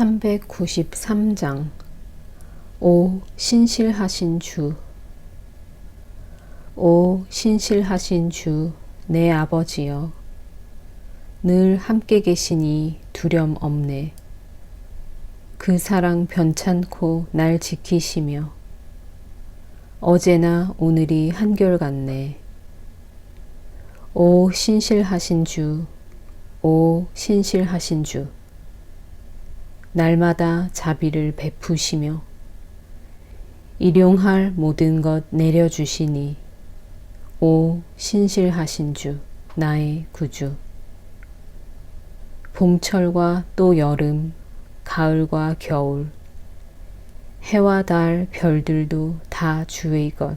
393장. 오 신실하신 주. 오 신실하신 주 내 아버지여. 늘 함께 계시니 두렴 없네. 그 사랑 변찮고 날 지키시며. 어제나 오늘이 한결같네. 오 신실하신 주. 오 신실하신 주 날마다 자비를 베푸시며 일용할 모든 것 내려주시니 오 신실하신 주 나의 구주. 봄철과 또 여름 가을과 겨울 해와 달 별들도 다 주의 것.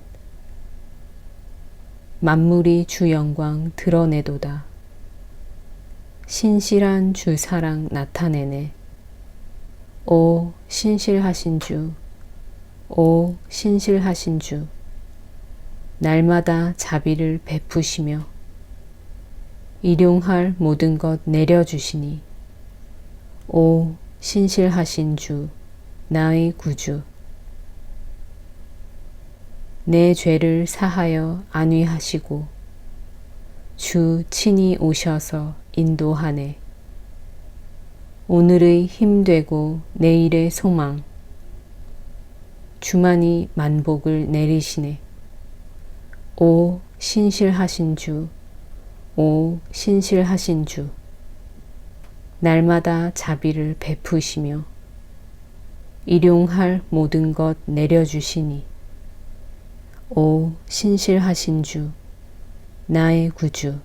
만물이 주 영광 드러내도다. 신실한 주 사랑 나타내네 오 신실하신 주, 오 신실하신 주, 날마다 자비를 베푸시며 일용할 모든 것 내려주시니 오 신실하신 주, 나의 구주, 내 죄를 사하여 안위하시고 주 친히 오셔서 인도하네. 오늘의 힘되고 내일의 소망. 주만이 만복을 내리시네. 오 신실하신 주, 오 신실하신 주. 날마다 자비를 베푸시며 일용할 모든 것 내려주시니. 오 신실하신 주, 나의 구주.